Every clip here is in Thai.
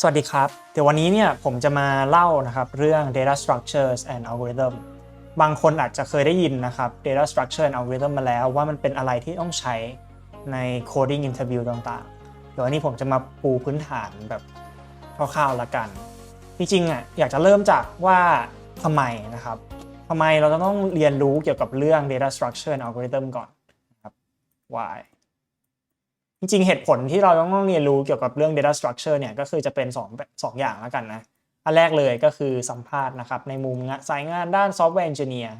สวัสดีครับ เดี๋ยววันนี้เนี่ยผมจะมาเล่านะครับเรื่อง data structures and algorithm บางคนอาจจะเคยได้ยินนะครับ data structure and algorithm มาแล้วว่ามันเป็นอะไรที่ต้องใช้ใน coding interview ต่างๆ เดี๋ยววันนี้ผมจะมาปูพื้นฐานแบบคร่าวๆละกัน จริงๆอะอยากจะเริ่มจากว่าทำไมนะครับทำไมเราจะต้องเรียนรู้เกี่ยวกับเรื่อง data structure and algorithm ก่อนนะครับ why จริงๆเหตุผลที่เราต้องเรียนรู้เกี่ยวกับเรื่อง data structure เนี่ยก็คือจะเป็น2แบบสองอย่างแล้วกันนะ อันแรกเลยก็คือสัมภาษณ์นะครับ ในมุมงานสายงานด้าน software engineer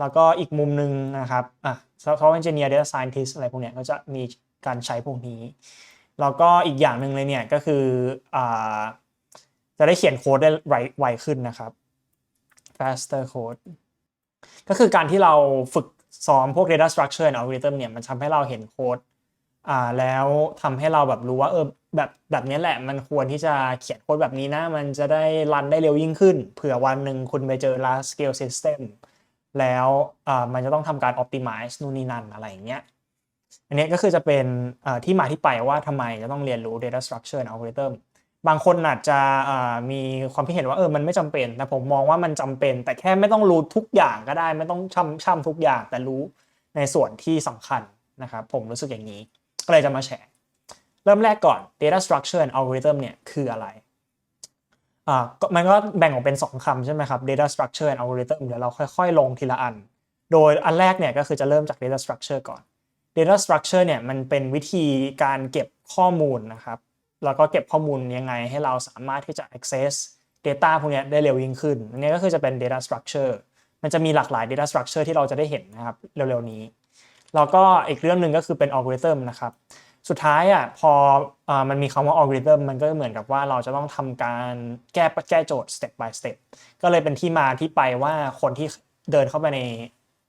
แล้วก็อีกมุมหนึ่งนะครับอะ software engineer data scientist อะไรพวกเนี้ยก็จะมีการใช้พวกนี้ แล้วก็อีกอย่างหนึ่งเลยเนี่ยก็คืออ่าจะได้เขียนโค้ดได้ไวไวขึ้นนะครับ faster code ก็คือการที่เราฝึกซ้อมพวก data structure and algorithm เนี่ยมันทำให้เราเห็นโค้ด อ่าแล้วทำให้เราแบบรู้ว่าเออแบบแบบนี้แหละมันควรที่จะเขียนโค้ดแบบนี้นะ มันจะได้รันได้เร็วยิ่งขึ้น เผื่อวันหนึ่งคุณไปเจอ large scale system แล้วอ่ามันจะต้องทำการ optimize นู่นนี่นั่นอะไรอย่างเงี้ยอันนี้ก็คือจะเป็นอ่าที่มาที่ไปว่าทำไมจะต้องเรียนรู้ data structure and algorithm บางคนอาจจะอ่ามีความคิดเห็นว่าเออมันไม่จำเป็นแต่ผมมองว่ามันจำเป็น แต่แค่ไม่ต้องรู้ทุกอย่างก็ได้ ไม่ต้องช่ำช่ำทุกอย่างแต่รู้ในส่วนที่สำคัญนะครับผมรู้สึกอย่างนี้ ก็เลยจะมาแชร์ เริ่มแรกก่อน data structure and algorithm เนี่ยคืออะไรอ่ามันก็แบ่งออกเป็น 2คำใช่ไหมครับ data structure and algorithm เดี๋ยวเราค่อย ๆ ลงทีละอัน โดยอันแรกเนี่ยก็คือจะเริ่มจาก data structure ก่อน data structure เนี่ยมันเป็นวิธีการเก็บข้อมูลนะครับแล้วก็เก็บข้อมูลยังไงให้เราสามารถที่จะ access data พวกนี้ได้เร็วยิ่งขึ้นอันนี้ก็คือจะเป็น data structure มันจะมีหลากหลาย data structure ที่เราจะได้เห็นนะครับเร็วๆนี้ แล้วก็อีกเรื่องหนึ่งก็คือเป็นอัลกอริทึมนะครับสุดท้ายอะพอมันมีคำว่าอัลกอริทึมมันก็เหมือนกับว่าเราจะต้องทำการแก้แก้โจทย์ step by step ก็เลยเป็นที่มาที่ไปว่าคนที่เดินเข้าไปใน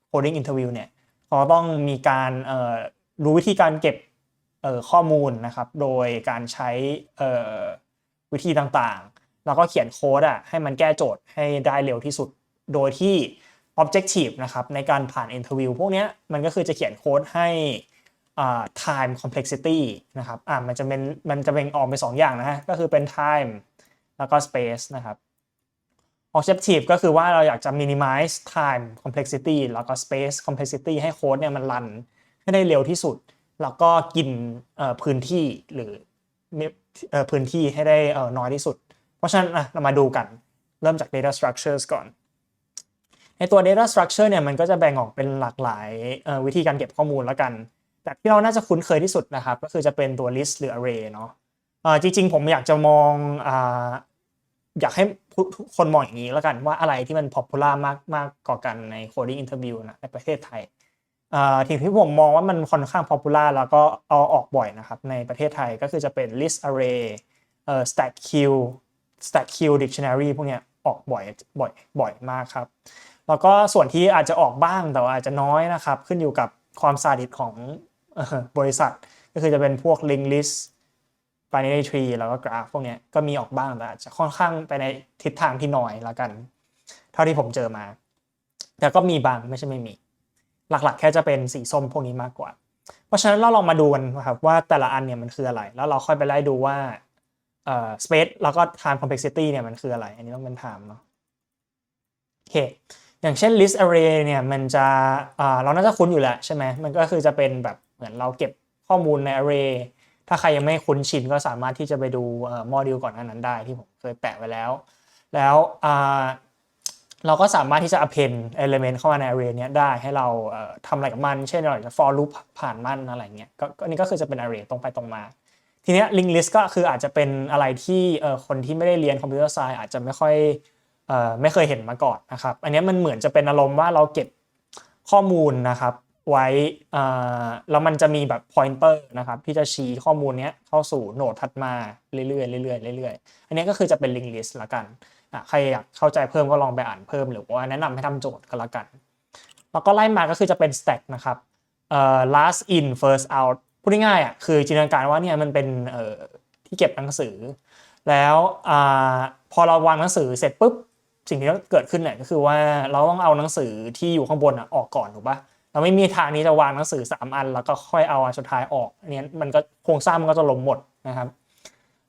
coding interview เนี่ยเขาต้องมีการรู้วิธีการเก็บข้อมูลนะครับโดยการใช้วิธีต่างๆ แล้วก็เขียนโค้ดอะให้มันแก้โจทย์ให้ได้เร็วที่สุด โดยที่ objective นะครับในการผ่าน interview พวกเนี้ยมันก็คือจะเขียนโค้ดให้ time complexity นะครับอ่ามันจะเป็นมันจะเป็นออกเป็นสองอย่างนะฮะก็คือเป็น time แล้วก็ space นะครับ objective ก็คือว่าเราอยากจะ minimize time complexity แล้วก็ space complexity ให้โค้ดเนี่ยมันรันให้ได้เร็วที่สุด แล้วก็กินพื้นที่หรือพื้นที่ให้ได้น้อยที่สุด เพราะฉะนั้นเรามาดูกันเริ่มจาก data structures ก่อน ในตัว data structure เนี่ยมันก็จะแบ่งออกเป็นหลากหลายวิธีการเก็บข้อมูลแล้วกัน แต่ที่เราน่าจะคุ้นเคยที่สุดนะครับ ก็คือจะเป็นตัว list หรือ array เนาะจริงๆ ผมอยากจะมองอยากให้ทุกคนมองอย่างนี้แล้วกันว่าอะไรที่มัน popular มากมากกว่ากันใน coding interview นะในประเทศไทยทีที่ผมมองว่ามันค่อนข้าง popular แล้วก็เอาออกบ่อยนะครับ ในประเทศไทยก็คือจะเป็น list array stack queue stack queue dictionary พวกเนี้ยออกบ่อยบ่อยบ่อยมากครับ แล้วก็ส่วนที่อาจจะออกบ้างแต่ว่าอาจจะน้อยนะครับ ขึ้นอยู่กับความซาดิสของบริษัท ก็คือจะเป็นพวก link list binary tree แล้วก็กราฟพวกนี้ก็มีออกบ้างแต่อาจจะค่อนข้างไปในทิศทางที่น้อยละกัน เท่าที่ผมเจอมา แต่ก็มีบางไม่ใช่ไม่มี หลักๆ แค่จะเป็นสีส้มพวกนี้มากกว่า เพราะฉะนั้นเราลองมาดูกันครับว่าแต่ละอันเนี่ยมันคืออะไร แล้วเราค่อยไปไล่ดูว่า space แล้วก็ time complexity เนี่ยมันคืออะไร อันนี้ต้องเป็น time เนาะโอเค อย่างเช่น list array เนี่ยมันจะเราน่าจะคุ้นอยู่แล้วใช่ไหมมันก็คือจะเป็นแบบเหมือนเราเก็บข้อมูลใน array ถ้าใครยังไม่คุ้นชินก็สามารถที่จะไปดูโมดูลก่อนหน้านั้นได้ที่ผมเคยแปะไว้แล้ว แล้วเราก็สามารถที่จะ append element เข้ามาใน array เนี้ยได้ให้เราทำอะไรกับมัน เช่นเราจะ for loop ผ่านมันอะไรเงี้ยก็นี่ก็คือจะเป็น array ตรงไปตรงมา ทีเนี้ย link list ก็คืออาจจะเป็นอะไรที่คนที่ไม่ได้เรียนคอมพิวเตอร์ไซน์อาจจะไม่ค่อย ไม่เคยเห็นมาก่อนนะครับ อันนี้มันเหมือนจะเป็นอารมณ์ว่าเราเก็บข้อมูลนะครับไว้แล้วมันจะมีแบบ pointer นะครับที่จะชี้ข้อมูลนี้เข้าสู่โหนดถัดมาเรื่อยๆเรื่อยๆเรื่อยๆ อันนี้ก็คือจะเป็น link list ละกันใครอยากเข้าใจเพิ่มก็ลองไปอ่านเพิ่ม หรือว่าแนะนำให้ทำโจทย์ก็แล้วกัน แล้วก็ไล่มาก็คือจะเป็น stack นะครับ last in first out พูดง่ายๆอะคือจินตนาการว่าเนี่ยมันเป็นที่เก็บหนังสือ แล้วอพอเราวางหนังสือเสร็จปุ๊บ สิ่งที่เกิดขึ้นเนี่ยก็คือว่าเราต้องเอาหนังสือที่อยู่ข้างบนอะออกก่อนถูกปะเราไม่มีทางนี้จะวางหนังสือ 3 อัน แล้วก็ค่อยเอาอันสุดท้ายออกอันนี้มันก็โครงสร้างมันก็จะล้มหมดนะครับ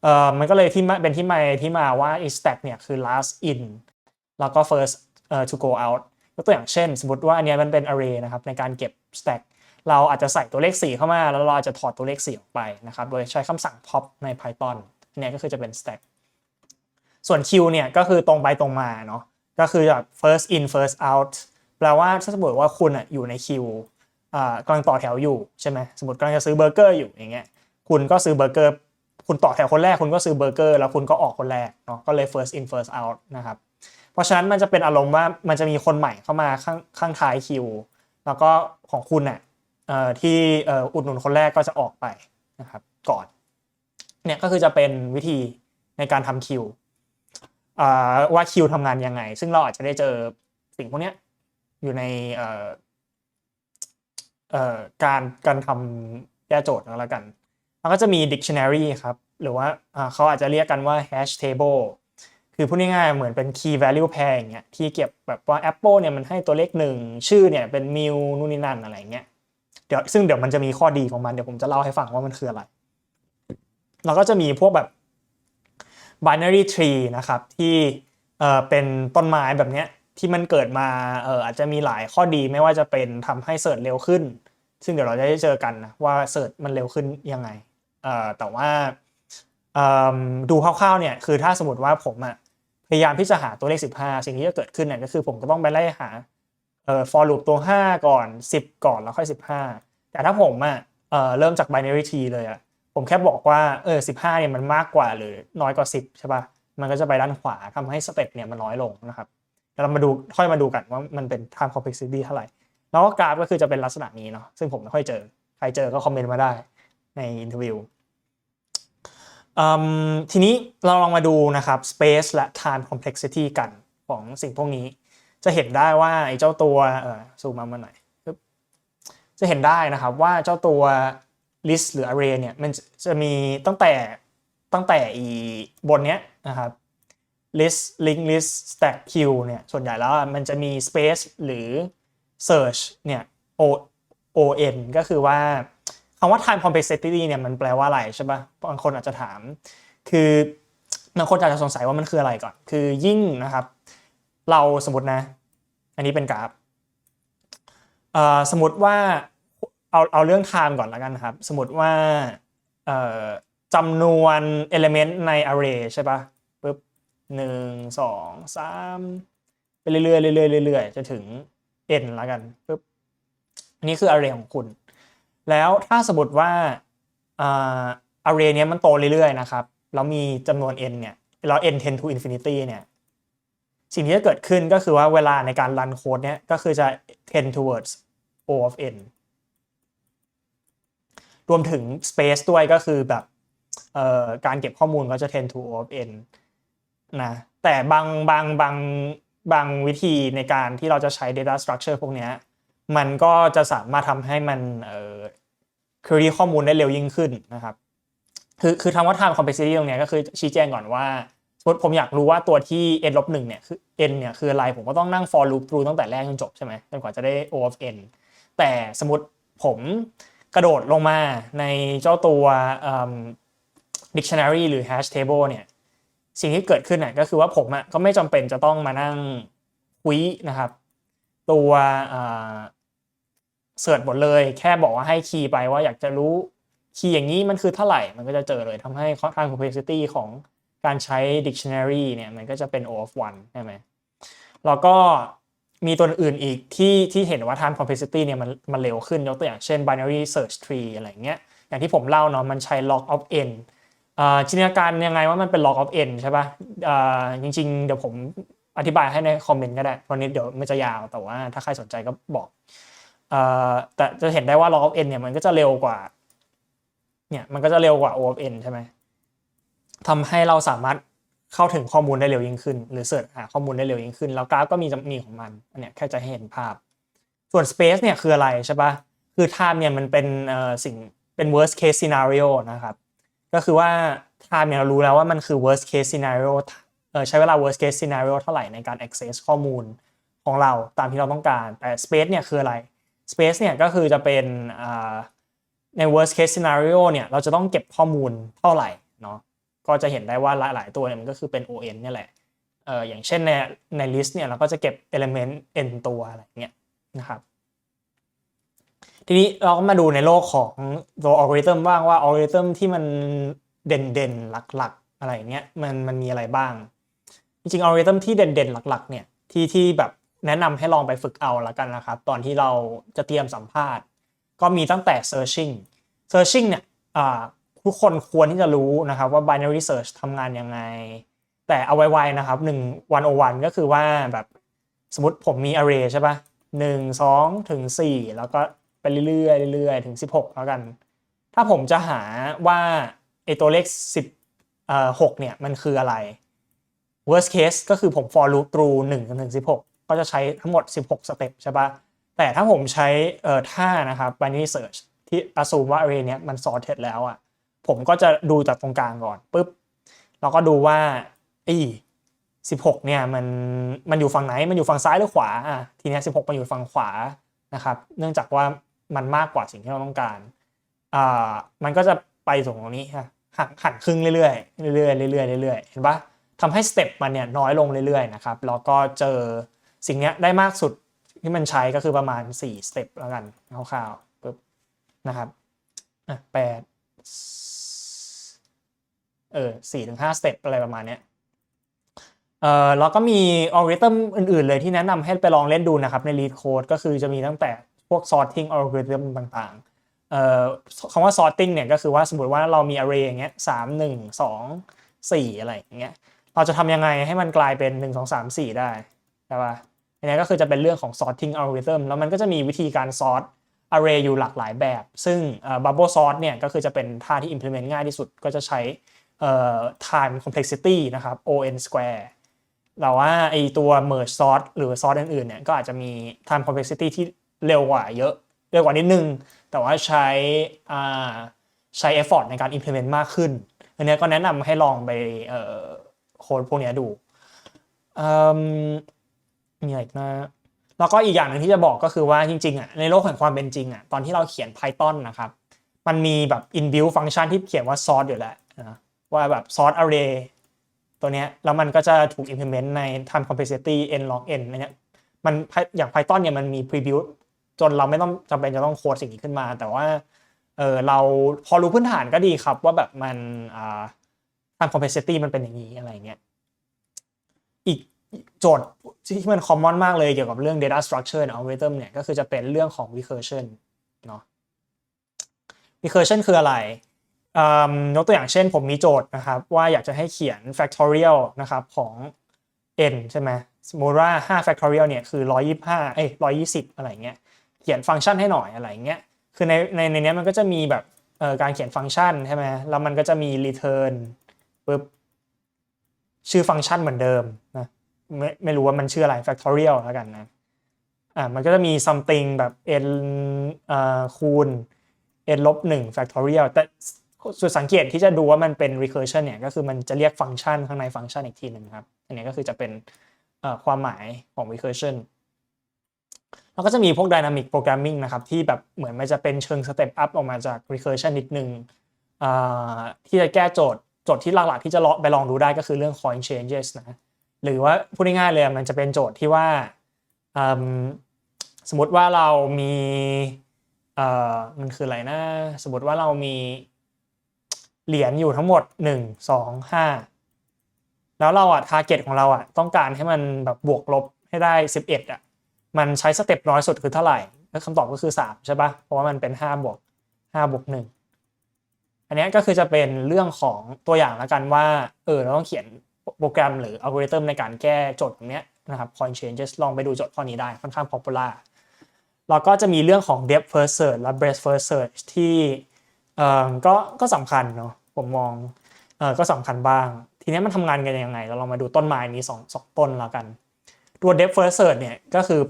เอ่อมันก็เลยที่มาเป็นที่มาที่มาว่า i stack เนี่ยคือ last in แล้วก็ first เอ่อ to go out ยกตัวอย่างเช่น สมมติว่าอันนี้มันเป็น array นะครับในการเก็บ stack เราอาจจะใส่ตัวเลข 4 เข้ามา แล้วเราอาจจะถอดตัวเลข4ออกไปนะครับ โดยใช้คำสั่ง pop ใน Python อันเนี้ยก็คือจะเป็น stack ส่วน queue เนี่ยก็คือตรงไปตรงมาเนาะก็คือแบบ first in first out แปลว่าถ้าสมมติว่าคุณอะอยู่ในคิวอ่ากำลังต่อแถวอยู่ใช่ไหมสมมติกำลังจะซื้อเบอร์เกอร์อยู่อย่างเงี้ยคุณก็ซื้อเบอร์เกอร์คุณต่อแถวคนแรกคุณก็ซื้อเบอร์เกอร์แล้วคุณก็ออกคนแรกเนาะก็เลย first in first out นะครับเพราะฉะนั้นมันจะเป็นอารมณ์ว่ามันจะมีคนใหม่เข้ามาข้างข้างท้ายคิวแล้วก็ของคุณน่ะเอ่อที่เอ่ออุดหนุนคนแรกก็จะออกไปนะครับก่อนเนี่ยก็คือจะเป็นวิธีในการทำคิว ว่าคิวทำงานยังไง ซึ่งเราอาจจะได้เจอสิ่งพวกนี้อยู่ในการการทำแก้โจทย์แล้วกันแล้วก็จะมี dictionary ครับ หรือว่าเขาอาจจะเรียกกันว่า hash table คือพูดง่ายๆเหมือนเป็น key value pair อย่างเงี้ยที่เก็บแบบว่า Apple เนี่ยมันให้ตัวเลขหนึ่งชื่อเนี่ยเป็น mil นู่นนี่นั่นอะไรเงี้ยเดี๋ยวซึ่งเดี๋ยวมันจะมีข้อดีของมันเดี๋ยวผมจะเล่าให้ฟังว่ามันคืออะไร แล้วก็จะมีพวกแบบ binary tree นะครับที่เอ่อเป็นต้นไม้แบบเนี้ยที่มันเกิดมาเอ่ออาจจะมีหลายข้อดีไม่ว่าจะเป็นทำให้เสิร์ชเร็วขึ้น ซึ่งเดี๋ยวเราจะได้เจอกันนะว่าเสิร์ชมันเร็วขึ้นยังไงเอ่อแต่ว่าเอิ่มดูคร่าวๆเนี่ยคือถ้าสมมติว่าผมอะพยายามที่จะหาตัวเลข 15 สิ่งที่จะเกิดขึ้นเนี่ยก็คือผมก็ต้องไปไล่หาเอ่อ for loop ตัว 5 ก่อน 10 ก่อนแล้วค่อย 15 แต่ถ้าผมอะเอ่อเริ่มจาก binary tree เลยอะ ผมแค่บอกว่าเออ15เนี่ยมันมากกว่าหรือน้อยกว่า10ใช่ป่ะมันก็จะไปด้านขวาทำให้สเต็ปเนี่ยมันน้อยลงนะครับเดี๋ยวเรามาดูค่อยมาดูกันว่ามันเป็น time complexity เท่าไหร่ แล้วก็กราฟก็คือจะเป็นลักษณะนี้เนาะซึ่งผมไม่ค่อยเจอ ใครเจอก็คอมเมนต์มาได้ในอินเทอร์วิวอืมทีนี้เราลองมาดูนะครับ space และ time complexity กันของสิ่งพวกนี้ จะเห็นได้ว่าไอ้เจ้าตัวเออซูมมามาหน่อยปึ๊บจะเห็นได้นะครับว่าเจ้าตัว list หรือ array เนี่ยมันจะมีตั้งแต่ตั้งแต่อีบนเนี้ยนะครับ list link list stack queue เนี่ยส่วนใหญ่แล้วมันจะมี space หรือ search เนี่ย o o n ก็คือว่าคำว่า time complexity เนี่ยมันแปลว่าอะไรใช่ปะบางคนอาจจะถาม คือบางคนอาจจะสงสัยว่ามันคืออะไรก่อน คือยิ่งนะครับ เราสมมตินะ อันนี้เป็นกราฟสมมติว่า เอาเอาเรื่อง time ก่อนแล้วกันครับ สมมติว่าจำนวน element ใน array ใช่ปะปึ๊บหนึ่งสองสามไปเรื่อยๆเรื่อยๆเรื่อยๆจะถึง n แล้วกันปึ๊บนนี้คือ array ของคุณ แล้วถ้าสมมติว่าอา array เนี้ยมันโตเรื่อยๆนะครับ แล้วมีจำนวน n เนี่ยแล้ว n tend to infinity เนี่ยสิ่งที่จะเกิดขึ้นก็คือว่าเวลาในการรันโค้ดเนี้ยก็คือจะ tend towards O of n รวมถึง space ด้วยก็คือแบบการเก็บข้อมูลก็จะ tend to of n นะแต่บางบางบางบางวิธีในการที่เราจะใช้ data structure พวกนี้มันก็จะสามารถทำให้มันเอ่อ query ข้อมูลได้เร็วยิ่งขึ้นนะครับ คือคือทำว่า time complexity ตรงนี้ก็คือชี้แจงก่อนว่าสมมติผมอยากรู้ว่าตัวที่ n ลบหนึ่งเนี่ยคือ n เนี่ยคืออะไร ผมก็ต้องนั่ง for loop through ตั้งแต่แรกจนจบใช่ไหมจนกว่าจะได้ o of n แต่สมมติผม กระโดดลงมาในเจ้าตัว dictionary หรือ hash table เนี่ยสิ่งที่เกิดขึ้นน่ะก็คือว่าผมอะก็ไม่จำเป็นจะต้องมานั่งคุยนะครับ ตัวเสิร์ชหมดเลย แค่บอกว่าให้คีย์ไปว่าอยากจะรู้คีย์อย่างนี้มันคือเท่าไหร่มันก็จะเจอเลยทำให้ time complexity ของการใช้ dictionary เนี่ยมันก็จะเป็น O of 1ใช่ไหมแล้วก็ มีตัวอื่นอีกที่ที่เห็นว่า time complexity เนี่ยมันมันเร็วขึ้นยกตัวอย่างเช่น binary search tree อะไรเงี้ยอย่างที่ผมเล่าเนาะมันใช้ log of n จินตนาการยังไงว่ามันเป็น log of n ใช่ปะ่ะจริง ๆ เดี๋ยวผมอธิบายให้ในคอมเมนต์ก็ได้เพราะนี้เดี๋ยวมันจะยาวแต่ว่าถ้าใครสนใจก็บอกอแต่จะเห็นได้ว่า log of n เนี่ยมันก็จะเร็วกว่าเนี่ยมันก็จะเร็วกว่า O of n ใช่ไหมทำให้เราสามารถ เข้าถึงข้อมูลได้เร็วยิ่งขึ้น หรือเสิร์ชหาข้อมูลได้เร็วยิ่งขึ้น แล้วกราฟก็มีมีของมันอันเนี้ยแค่จะให้เห็นภาพ ส่วน space เนี่ยคืออะไรใช่ปะคือ time เนี่ยมันเป็นเอ่อสิ่งเป็น worst case scenario นะครับ ก็คือว่า time เนี่ยเรารู้แล้วว่ามันคือ worst case scenario เออใช้เวลา worst case scenario เท่าไหร่ในการ access ข้อมูลของเราตามที่เราต้องการแต่ space เนี่ยคืออะไร space เนี่ยก็คือจะเป็นใน worst case scenario เนี่ยเราจะต้องเก็บข้อมูลเท่าไหร่เนาะ ก็จะเห็นได้ว่าหลายๆตัวเนี่ยมันก็คือเป็น ON เนี่ยแหละเอออย่างเช่นในใน list เนี่ยเราก็จะเก็บ element n ตัวอะไรเงี้ยนะครับทีนี้เราก็มาดูในโลกของตัวอัลกอริทึมบ้างว่าอัลกอริทึมที่มันเด่นๆหลักๆ อะไรเงี้ยมันมันมีอะไรบ้าง จริงๆอัลกอริทึมที่เด่นๆหลักๆเนี่ยที่ที่แบบแนะนำให้ลองไปฝึกเอาละกันนะครับ ตอนที่เราจะเตรียมสัมภาษณ์ ก็มีตั้งแต่ searching searching เนี่ย ทุกคนควรที่จะรู้นะครับว่า binary search ทำงานยังไง แต่เอาไว้ๆนะครับหนึ่งวันโอวันก็คือว่าแบบสมมติผมมี array ใช่ปะหนึ่งสองถึงสี่แล้วก็ไปเรื่อยๆเรื่อยๆถึง 16 แล้วกัน ถ้าผมจะหาว่าไอตัวเลข10เอ่อ6เนี่ยมันคืออะไร worst case ก็คือผม for loop through 1จนถึง 16 ก็จะใช้ทั้งหมด 16 สเต็ปใช่ปะแต่ถ้าผมใช้เอ่อท่านะครับ binary search ที่ assume ว่า array เนี้ยมัน sorted แล้วอะ ผมก็จะดูจากตรงกลางก่อนปุ๊บแล้วก็ดูว่าไอ้16เนี่ยมันมันอยู่ฝั่งไหนมันอยู่ฝั่งซ้ายหรือขวาอะทีนี้ย16มันอยู่ฝั่งขวานะครับ เนื่องจากว่ามันมากกว่าสิ่งที่เราต้องการอ่ามันก็จะไปตรงนี้ฮะหันหันครึ่งเรื่อยๆเรื่อยๆเรื่อยๆเรื่อยๆเห็นปะทำให้สเต็ปมันเนี่ยน้อยลงเรื่อยๆนะครับแล้วก็เจอสิ่งเนี้ยได้มากสุดที่มันใช้ก็คือประมาณ4สเต็ปแล้วกันคร่าวๆปุ๊บนะครับอะแปด เออสี่ถึงห้าสเต็ปอะไรประมาณเนี้ยเอ่อแล้วก็มีอัลกอริทึมอื่น ๆ เลยที่แนะนำให้ไปลองเล่นดูนะครับ ใน lead code ก็คือจะมีตั้งแต่พวก sorting algorithm ต่างๆเอ่อคำว่า sorting เนี่ยก็คือว่าสมมติว่าเรามี array อย่างเงี้ยสามหนึ่งสองสี่อะไรอย่างเงี้ยเราจะทำยังไงให้มันกลายเป็นหนึ่งสองสามสี่ได้ใช่ปะอันนี้ก็คือจะเป็นเรื่องของ sorting algorithm แล้วมันก็จะมีวิธีการ sort array อยู่หลากหลายแบบ ซึ่ง bubble sort เนี่ยก็คือจะเป็นท่าที่ implement ง่ายที่สุดก็จะใช้ time complexity นะครับ on square แต่ว่าไอตัว merge sort หรือ sort อื่นๆเนี่ยก็อาจจะมี time complexity ที่เร็วกว่าเยอะ เร็วกว่านิดนึง แต่ว่าใช้ใช้ effort ในการ implement มากขึ้น อันนี้ก็แนะนำให้ลองไปโค้ดพวกนี้ดูมีอะไรนะ แล้วก็อีกอย่างหนึ่งที่จะบอกก็คือว่าจริงๆอะในโลกแห่งความเป็นจริงอะตอนที่เราเขียน Python นะครับมันมีแบบ inbuilt function ที่เขียนว่า sort อยู่แล้วนะว่าแบบ sort array ตัวเนี้ยแล้วมันก็จะถูก implement ใน time complexity n log n อันเนี้ยมันอย่าง Python เนี่ยมันมี prebuilt จนเราไม่ต้องจำเป็นจะต้องโค้ดสิ่งนี้ขึ้นมา แต่ว่าเออเราพอรู้พื้นฐานก็ดีครับว่าแบบมันอ่า time complexity มันเป็นอย่างนี้อะไรเงี้ยอีก โจทย์ที่มัน common มากเลยเกี่ยวกับเรื่อง data structure and algorithm เนี่ยก็คือจะเป็นเรื่องของ recursion เนาะ recursion คืออะไรยกตัวอย่างเช่นผมมีโจทย์นะครับ ว่าอยากจะให้เขียน factorial นะครับของ n ใช่ไหมสมมติว่า5 factorial เนี่ยคือ 125เอ้ย120 อะไรเงี้ยเขียนฟังก์ชันให้หน่อยอะไรเงี้ยคือในในในนี้มันก็จะมีแบบการเขียนฟังก์ชันใช่ไหมแล้วมันก็จะมี return ปุ๊บชื่อฟังก์ชันเหมือนเดิมนะ ไม่ไม่รู้ว่ามันชื่ออะไร factorial แล้วกันนะอ่ามันก็จะมี something แบบ n อ่าคูณ n ลบ1 factorial แต่ส่วนสังเกตที่จะดูว่ามันเป็น recursion เนี่ยก็คือมันจะเรียกฟังก์ชันข้างในฟังก์ชันอีกทีหนึ่งครับ อันนี้ก็คือจะเป็นความหมายของ recursion แล้วก็จะมีพวก dynamic programming นะครับ ที่แบบเหมือนมันจะเป็นเชิง step up ออกมาจาก recursion นิดนึงที่จะแก้โจทย์ โจทย์ที่หลักๆที่จะไปลองดูได้ก็คือเรื่อง coin changes นะ หรือว่าพูดง่ายๆเลยมันจะเป็นโจทย์ที่ว่าสมมติว่าเรามีมันคืออะไรนะสมมติว่าเรามีเหรียญอยู่ทั้งหมด 1 2 5 แล้วเราอะทาร์เก็ตของเราอะต้องการให้มันแบบบวกลบให้ได้ 11อะมันใช้สเต็ปน้อยสุดคือเท่าไหร่แล้วคำตอบก็คือ 3 ใช่ปะเพราะว่ามันเป็น 5 บวก 5 บวก 1 อันนี้ก็คือจะเป็นเรื่องของตัวอย่างแล้วกันว่า เออ เราต้องเขียน โปรแกรมหรืออัลกอริทึมในการแก้โจทย์ตรงนี้นะครับ point changes ลองไปดูโจทย์ข้อนี้ได้ค่อนข้าง popular แล้วก็จะมีเรื่องของ depth first search และ breadth first search ที่เอ่อก็ก็สำคัญเนาะผมมองเออก็สำคัญบ้าง ทีนี้มันทำงานกันยังไง เราลองมาดูต้นไม้นี้สองสองต้นแล้วกัน ตัว depth first search เนี่ยก็คือ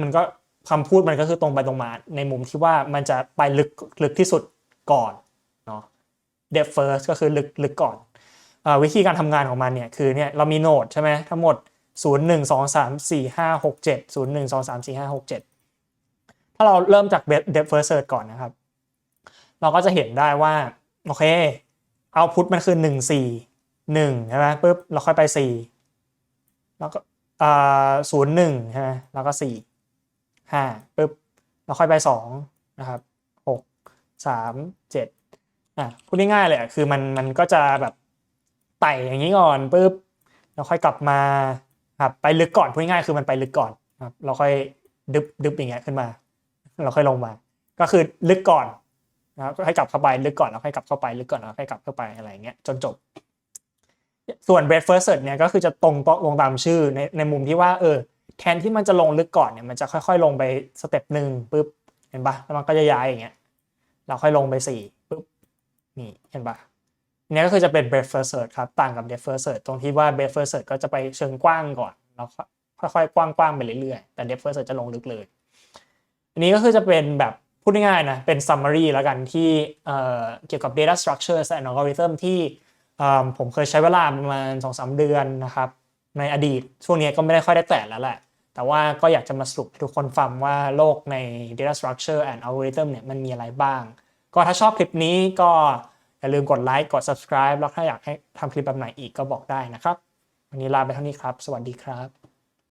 มันก็คำพูดมันก็คือตรงไปตรงมาในมุมที่ว่ามันจะไปลึกลึกที่สุดก่อนเนาะ depth first ก็คือลึกลึกก่อน วิธีการทำงานของมันเนี่ยคือเนี่ยเรามีโนดใช่ไหมทั้งหมด 0 1 2 3 4 5 6 7 0 1 2 3 4 5 6 7 ถ้าเราเริ่มจาก depth first search ก่อนนะครับ เราก็จะเห็นได้ว่า โอเคเอาพุทมันคือ 1 4หนึ่งใช่ไหมปุ๊บเราค่อยไปสี่แล้วก็ศูนย์หนึ่งใช่ไหมแล้วก็สี่ห้าปุ๊บเราค่อยไปสองนะครับหกสามเจ็ดอะพูดง่ายๆเลยอะคือมันมันก็จะแบบ ไต่อย่างนี้ก่อนปุ๊บแล้วค่อยกลับมาครับไปลึกก่อนพูดง่ายคือมันไปลึกก่อนครับเราค่อยดึบดึบอย่างเงี้ยขึ้นมา เราค่อยลงมา ก็คือลึกก่อนนะครับก็ให้กลับเข้าไปลึกก่อนแล้วค่อยกลับเข้าไปลึกก่อนแล้วค่อยกลับเข้าไปอะไรอย่างเงี้ยจนจบ ส่วน bread first search เนี่ยก็คือจะตรงตรงตามชื่อในในมุมที่ว่าเออแทนที่มันจะลงลึกก่อนเนี่ยมันจะค่อยๆ ลงไปสเต็ปหนึ่งปุ๊บเห็นปะแล้วมันก็จะย้ายอย่างเงี้ยเราค่อยลงไปสี่ปุ๊บนี่เห็นปะ อันนี้ก็คือจะเป็น breadth first search ครับ ต่างกับ depth first search ตรงที่ว่า breadth first search ก็จะไปเชิงกว้างก่อนแล้วค่อยๆ กว้างๆ ไปเรื่อยๆ แต่ depth first search จะลงลึกเลย อันนี้ก็คือจะเป็นแบบพูดง่ายๆนะ เป็น summary แล้วกันที่เเกี่ยวกับ data structures and algorithm ที่ผมเคยใช้เวลาประมาณ2-3 เดือนนะครับ ในอดีตช่วงนี้ก็ไม่ได้ค่อยได้แตะแล้วแหละแต่ว่าก็อยากจะมาสรุปให้ทุกคนฟังว่าโลกใน data structure and algorithm เนี่ยมันมีอะไรบ้าง ก็ถ้าชอบคลิปนี้ก็ อย่าลืมกดไลค์กด subscribe แล้วถ้าอยากให้ทำคลิปแบบไหนอีกก็บอกได้นะครับ วันนี้ลาไปเท่านี้ครับ สวัสดีครับ